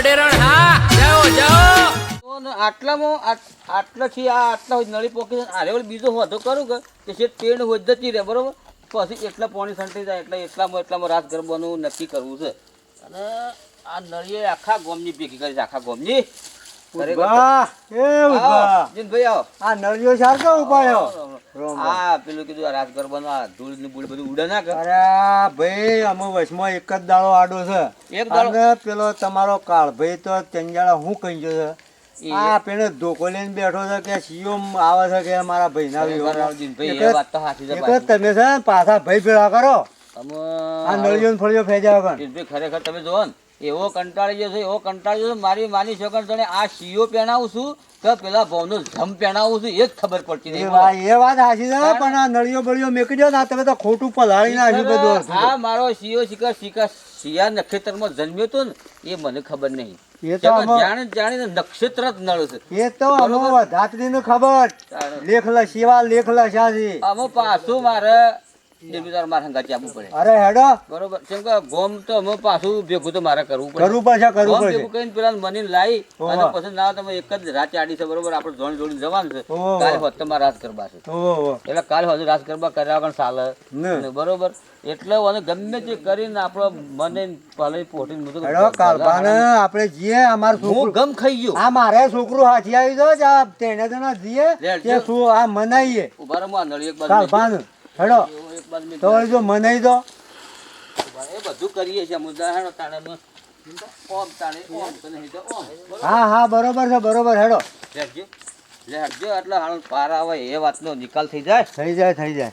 અડેરણ હા જાઓ જાઓ. તો ને આટલામાં આટલાથી આ આટલા હોય નળી પોકી આરે બીજો હોધો કરું કે કે છે હોય જતી રહે બરોબર? પછી એટલા પોણી સંટી જાય એટલે એટલામાં એટલામાં રાત ગરબાનું નક્કી કરવું છે. અને આ નળીએ આખા ગોમની ભેગી કરી છે આખા ગોમની. જીનભાઈ આવો. આ નળિયો સારતો ઉપાડ્યો. આ પેલું કીધું આ રાત ગરબાનું આ ધૂળ ને બૂળ બધું ઉડે ના કર અરે ભાઈ અમે વચમાં એક જ દાડો આડો છે. એક દાડો? પેલો તમારો કાળ ભાઈ તો ચંજાળા હું કહી ગયો છે આ પેલો ધોકો લઈને બેઠો છે કે સીઓ આવે છે કે મારા ભાઈના. રાવજીનભાઈ, એક એ જ- વાત તો સાચી છે એક તમે છે પાછા ભાઈ ભેળા કરો? આ નળિયો ફળિયો વગર. ખરેખર તમે જોવો ને. એવો કંટાળી ગયો છે એવો કંટાળી ગયો મારી માની છોકરા તને આ સીઓ પહેણાવું છું તો પેલા ભાવનો જમ પહેણાવું છું એ જ ખબર પડતી નહીં એ વાત હાચી છે પણ આ નળિયો બળિયો મેકી દો ને તમે તો ખોટું પલાળી નાખ્યું બધું. આ મારો સીઓ શિકાર શિકાર શિયા નક્ષત્રમાં જન્મ્યો હતો ને એ મને ખબર નહીં. એ તો જાણે જાણીને નક્ષત્ર જ નળ છે. એ તો અમો ધાત્રીને ખબર. લેખલા લેખ લેખલા લેખ અમો પાછું મારે ડેબ્યુટાર મારે હંગાથી આપવું પડે. અરે હેડો. બરોબર. કેમ કે ગોમ તો અમે પાછું ભેગું તો મારે કરવું પડે. કરવું પડશે કરવું પડશે ભેગું કરીને પેલા મને લાવી અને પછી ના તમે એક જ રાત આડી છે બરોબર? આપણે જોડી જવાનું છે. ઓહો. હોત તમારે રાત કરવા છે. ઓહો, ઓહો. એટલે કાલે હોત રાત કરવા કર્યા વગર ચાલે ને. ને બરોબર? એટલે મને ગમે તે કરીને આપણો મને ભલે પોટીને બધું હેડો કાલબાને આપણે જીએ અમાર છોકરું ગમ ખાઈ ગયો. આ મારે છોકરું હાથી આવી ગયો જ તેને જણા જીએ કે શું આ મનાઈએ. ઊભા રહો, આ નળી એક બાજુ કાલબાન હેડો મેકી. મેકી. તો જો મનાઈ દો. એ બધું કરીએ છીએ મુદ્દા હેડો તાણે ઓમ તાણે ઓમ તો નહીં તો ઓમ. હા હા બરોબર છે બરોબર હેડો. લેટજો લેટજો એટલે હાલ પાર આવે એ વાતનો નિકાલ થઈ જાય. થઈ જાય થઈ જાય.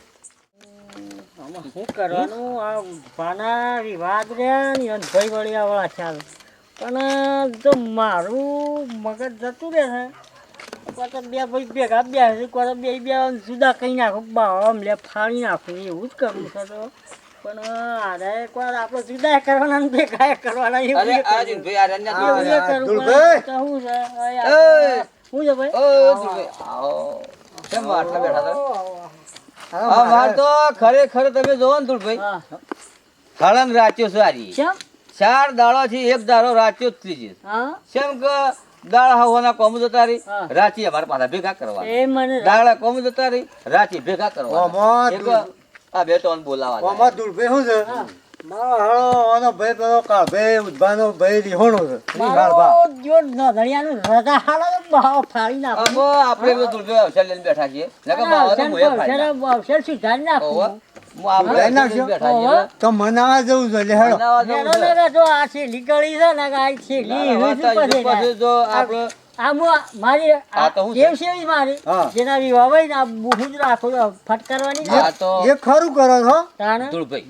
શું કરવાનું? આ પાના વિવાદ રહ્યા ને અને ભાઈ વળિયા વાળા ખ્યાલ. પણ જો મારું મગજ જતું રહે છે. તો બે ભાઈ ભેગા બે કોઈ બે બે જુદા કહી નાખું બામ લે ફાડી નાખું એવું જ કરવું છે તો. પણ આરે કોઈ આપણે જુદા કરવાના ને ભેગા કરવાના એવું ભાઈ એ આ કરવું. જીનભાઈ આ રન્યા એવું જીનભાઈ. એ કરવું. દુલભાઈ! પણ તો શું છે? શું છે ભાઈ? ઓ જીનભાઈ, આવો. કેમ આટલા બેઠા હતા? હા, હા, માર. તો ખરેખર તમે જોવો ને ધૂળભાઈ હા. હળંગ રાચ્યો સારી. કેમ? ચાર દાડો થી એક દાડો રાચ્યો જ ત્રીજી. હા? કેમ કે દાળ હવાના કોમ જતા રહી રાચી અમારે પાછા ભેગા કરવા એ મને દાળ કોમ જતા રહી રાચી ભેગા કરવા ઓમાં આ બે બોલાવા ઓમાં દુલભાઈ શું છે? મારો હાળો આનો ભાઈ પેલો કાળભાઈ ઉદ્ભાનો ભાઈ રીહોણો છે. મારો જો નધણિયાનું રજા હાલો તો ફાડી નાખું. આપણે અવસર લઈને બેઠા છીએ. નકર બાવા તો મોંએ ફાડી અવસર સુધારી ઓહો. નાખું. તો મનાવા જવું છે હેડો. ને આ છે ને જો આપણે મારી આ તો હું ટેવ છે મારી જેના વિવાહ હોય ને આ બુહુ જ રાખો ફટકારવાની આ એ ખરું કરો છો? ધૂળભાઈ.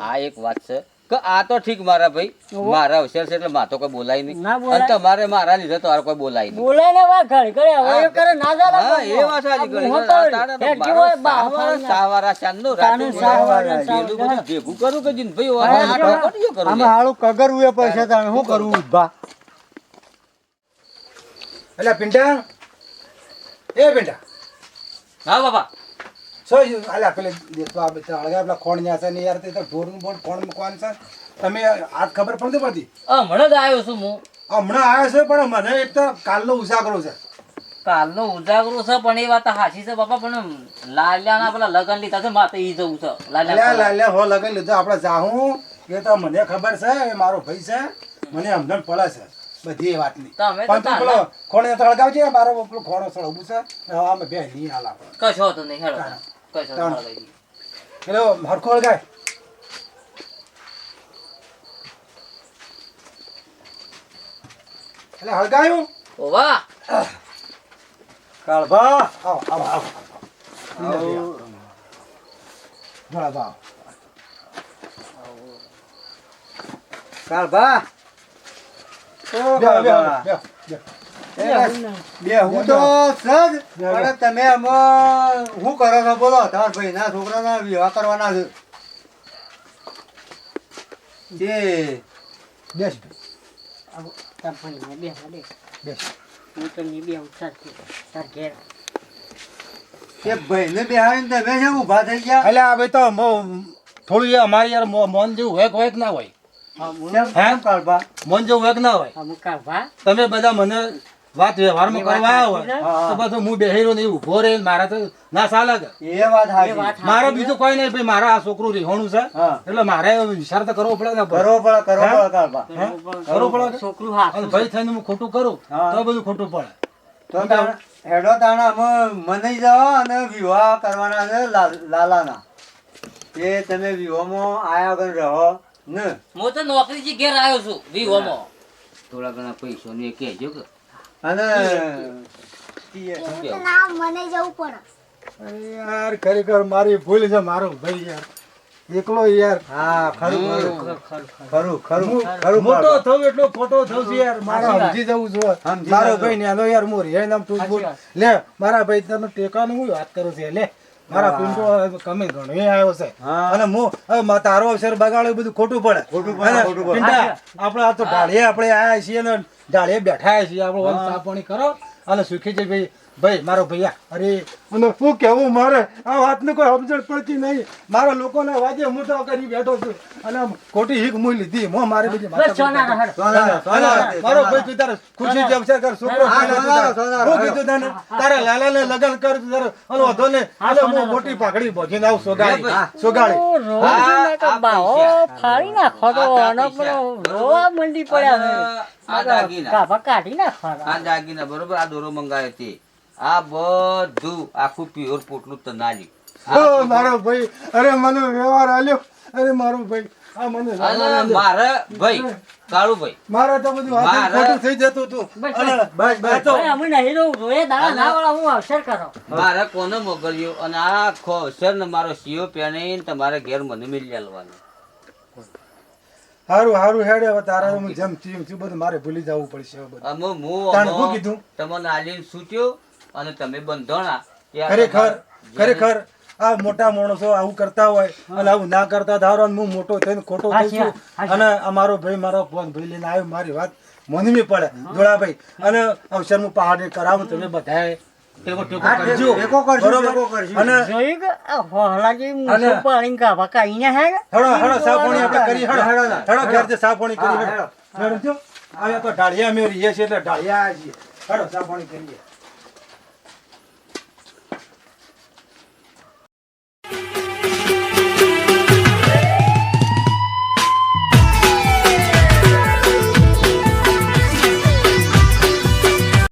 આ એક વાત છે. કે આ તો ઠીક મારા ભાઈ. મારા હોશિયાર છે એટલે માં કોઈ બોલાય નહીં. અને તમારે મારા લીધે તો કોઈ બોલાય નહીં. બોલાય ને વા ઘડી કરે હવે એ કરે ના જાલા હા, એ વાત સાચી આ ઘડી તો તાણે તો હેડ મારો જેવો બા સાવારા- તાનું રાતે સાવારા બોલાવા. બધું ભેગું કરું કે જીનભાઈ હવે આ જો. ટોકટીઓ કરું અમે હાળું કગરવું એ પૈસા તાણે. શું કરું ઊભા? એટલે પિંડા? એ પિંડા. હા બાપા. શું અલ્યા પેલે દેખવા આ પેલા ખોણ ન્યા છે ને યાર તે તો ઢોરનું બોન ખોણ મૂકવાનું છે. તમે આજ ખબર પડતી પડતી હમણાં જ આવ્યો છું હું. હમણાં આવ્યો છે પણ મને એક તો કાલનો ઉજાગરો છે. કાલનો ઉજાગરો છે પણ એ વાત હાચી છે બાપા પણ લાલ્યાના પેલા લગન લીધા છે માતે ઈ જવું છે. લાલ્યા લાલ્યા હો લગન લીધો આપણે જાહું. એ તો મને ખબર છે એ મારો ભાઈ છે. મને હમણાં પડે છે બધી એ વાતની. તમે પણ તું પેલો ખોણ સળગાવજે મારો પેલો ખોણો સળગવું છે. આમે બે નહીં હાલ આપણે. કશો તો નહીં હેડો. પેલો હરખો હળગાય. એટલે હળગાયું? ઓવા કાળભા. આવો આવો આવો. ભલા કાળભા. ઓ કાળભા. બે બે બે હું તો સજ પણ તમે આમાં શું કરો છો બોલો? તમારા ભાઈના છોકરાના વિવાહ કરવાના છે. તે બેસ તરફણીમાં બેસવા દે. બેસ. હું તો ની બે ઉતાર તાર ઘેર. તે ભાઈને બેહાડીને તમે છે ઊભા થઈ ગયા. એટલે આ ભાઈ તો થોડું અમારી યાર મોન જેવું વેક વેક હોય. કે ના હોય મન જો વેગ ના હોય. તમે બધા મને વાત વ્યવહારમાં કરવા છે. તો બધું હું બેહીરો નહીં ઊભો રે મારા તો ના સાલગ એ વાત મારો બીજું કોઈ નહીં ભાઈ મારા આ છોકરું રીહોણું છે. હા. એટલે મારે વિચાર તો કરવો પડે ને કરવો પડે કરવો પડે. કરવું પડે. છોકરું ભાઈ થઈને હું ખોટું કરું તો બધું ખોટું પડે. તો હેડો તાણા અમે મનાઈ જાઓ અને વિવાહ કરવાના છે લાલાના. એ તમે વિવાહમાં આયા વગર રહો ને? હું તો નોકરીથી ઘેર આવ્યો છું વિવાહમાં. થોડા ઘણા પૈસા ને કહેજો કે અને મને જવું પડે. યાર ખરેખર મારી ભૂલ છે મારો ભાઈ યાર. એકલો યાર. હા ખરું ખરું. ખરું ખરું. ખરું મોટો. થઉં એટલો ખોટો થઉં છું યાર મારા સમજી જવું છું. મારો. ભાઈ નેનો યાર મોર હે નામ તું લે મારા ભાઈ તને ટેકાનું હું વાત કરું છું લે. મારા પિંટો કમે એ આવ્યો છે. અને હું તારો અવસર બગાડ્યો બધું ખોટું પડે. ખોટું પડે, આપણે આ તો ઢાળીએ આપણે આયા છીએ ને ઢાળીએ બેઠા છીએ. આપણે ઓમ ચા પાણી કરો. અને સુખી છે ભાઈ. ભાઈ મારો ભૈયા. અરે મને શું કહેવું મારે? આ વાતને કોઈ સમજણ પડતી નહીં. મારા લોકોને વાજે હું તો કરી બેઠો છું. અને ખોટી હીક મુઈ લીધી. મો મારી સોનારા, મારો કોઈ ભાઈ તારે ખુશી જે અવસર કર છોકરો હા, કીધું તને તારા લાલાને લગન કર તારે. અને વધો ને એટલે હું મોટી પાઘડી ભોગીને આવ સોગાડી સોગાડી ઓ, રોજ ના તો આ ફાડી નાખો તો. પેલો રોવા મંડી પડ્યા છે. આ આ દાગીના. ગાભા કાઢી નાખવાના. આ દાગીના બરોબર આ દોરો મંગાવી હતી આ બધું આખું પ્યોર પોટલું તનાલી. ઓ મારો ભાઈ. અરે મને વ્યવહાર આલ્યો. અરે મારો ભાઈ. આ મને વ્યવહાર અને આલ્યો. ભાઈ મારે તો બધું હાથે ખોટું થઈ જતું હતું. બસ, બસ. બસ તો અમે નહીં રહું. રોયે દાડા ના. વાળા હું અવસર કરો. મારે કોને મોકલ્યો? અને આ આખો અવસર ને મારો સીઓ પહેરીને તમારે ઘેર મને મિલી હારું હારું હેડે હવે તારે હું જેમ થયું થયું. બધું મારે ભૂલી જવું પડશે બધું. અમે હું તાણે કીધું? તમને આલીને સૂટ્યો અને તમે બંધોણા. ખરેખર ખરેખર આ મોટા માણસો આવું કરતા હોય અને આવું ના કરતા ધારો હું મોટો થઈને ખોટો થઈ છું અને અમારો ભાઈ મારો ફોન ભાઈ લઈને આવ્યો મારી વાત મનવી પડે. જોડાભાઈ અને અવસર હું પહાડ કરાવું તમે બધાએ હેડો, હેડો. ઢાળિયા રહીએ છીએ એટલે ઢાળિયા છીએ. હળો સાફોણી કરીએ.